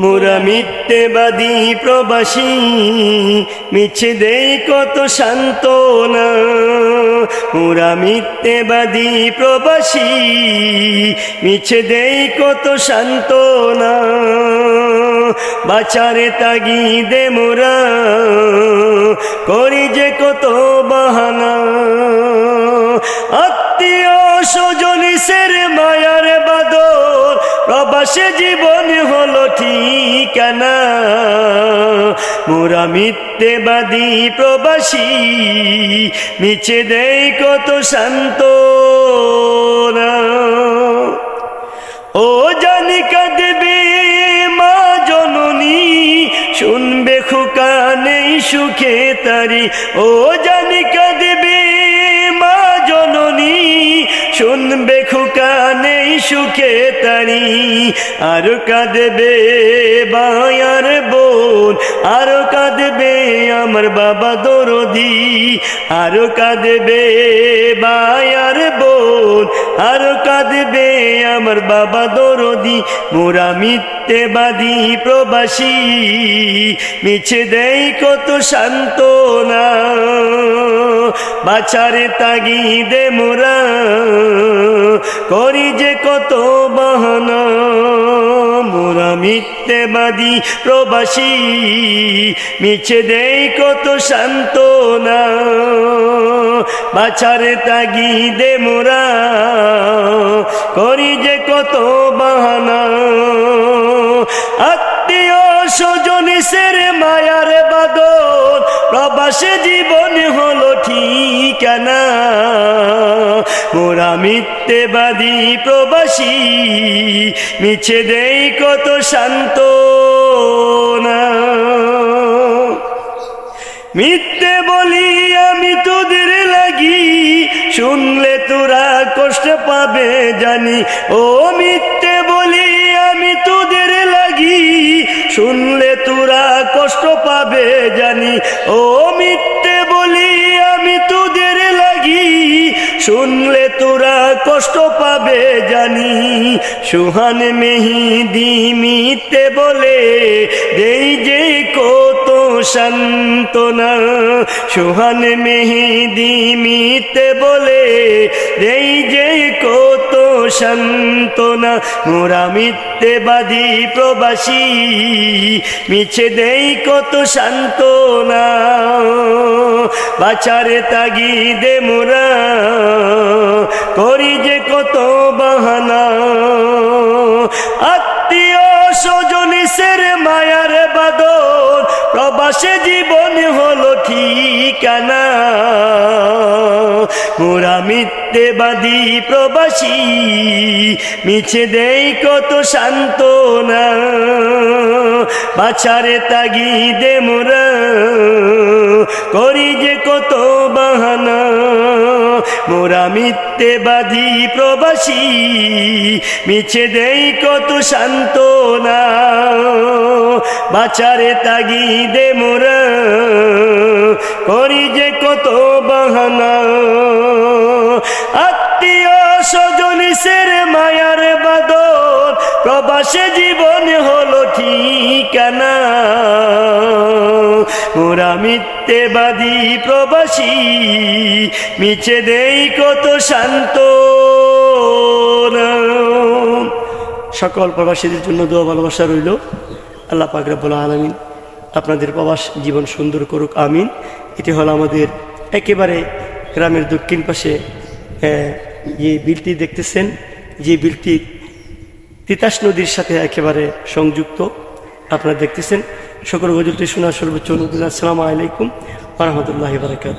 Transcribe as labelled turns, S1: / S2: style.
S1: মোরা মিথ্যেবাদী প্রবাসী। মিছে দেই কত সান্ত্বনা। মোরা মিথ্যেবাদী প্রবাসী। মিছে দেই কত সান্ত্বনা। বাচারে তাগিদে মোরা করি যে কত বাহানা। আত্মীয় স্বজনিসের মায়ার বাদর। প্রবাসে জীবন হলো ঠিকানা। মোরা মিথ্যেবাদী প্রবাসী, মিছে দেয় কত শান্ত ও জানি কাঁদবে মা জননী, শুনবে খোকা নেই সুখে তারি। ও জানি কাঁদবে মা জননী, শুনবে খোকা নেই সুখে তারি, আর কাঁদবে বায়ার বোন, আর কাঁদবে আমার বাবা দরদি, আর কাঁদবে বায়ার বোন, আর কাঁদবে আমার বাবা দরদি। মোরা মিথ্যেবাদী প্রবাসী, মিছে দেই কত সান্ত্বনা, বাছারে তাগিদে মোরা করি যে কত বাহানা, মোরা মিথ্যেবাদী প্রবাসী। মিছে দেই কত সান্ত্বনা, বাছারে তাগিদে মোরা। করি যে কত বাহানা, আত্মীয় স্বজনিসের মায়ার বাদল প্রবাসে জীবন হলো ঠিকানা মোরা মিথ্যেবাদী প্রবাসী, মিছে দেই কত শান্ত না মিথ্যে বলি আমি তোদের লাগি, শুনলে তোরা কষ্ট পাবে জানি। ও মিথ্যে বলি আমি তোদের লাগি, শুনলে তোরা কষ্ট পাবে জানি। শুনলে তোরা কষ্ট পাবে জানি। সুহান মেহি দিমিতে বলে যেই যে কত সান্ত্বনা সুহান মেহিদি মিথ্যে বলে দেই যে কত সান্ত্বনা মোরা মিথ্যেবাদী প্রবাসী, মিছে দেই কত সান্ত্বনা বাচারে তাগিদে মোরা করি যে কত বাহানা। আত্মীয় সজনী সের মায়ার বাদর প্রবাসে জীবন হলো ঠিকানা মোরা মিথ্যেবাদী প্রবাসী, মিছে দেই কত সান্ত্বনা। বাছারে তাগিদে মোরা, করি যে কত বাহানা। মোরা মিথ্যেবাদী প্রবাসী, মিছে দেই কত সান্ত্বনা। বাচারে তাগিদে মোরা। করি যে কত বাহানা। আত্মীয় স্বজনিসের মায়ার বাদর প্রবাসে জীবন হলো ঠিকানা। ওরা মিথ্যেবাদী প্রবাসী, মিছে দেই কত শান্ত। সকল প্রবাসীদের জন্য দোয়া ভালোবাসা রইল। আল্লাহ পাক রব্বুল আলমিন আপনাদের প্রবাস জীবন সুন্দর করুক, আমিন। এটি হলো আমাদের একেবারে গ্রামের দক্ষিণ পাশে যে বিলটি দেখতেছেন, যে বিলটি তিতাস নদীর সাথে একেবারে সংযুক্ত। আপনারা দেখতেছেন, সকল গজলটি শোনা সর্বোচ্চ অনুদিন আসসালামু আলাইকুম রহমতুল্লাহ বারকাত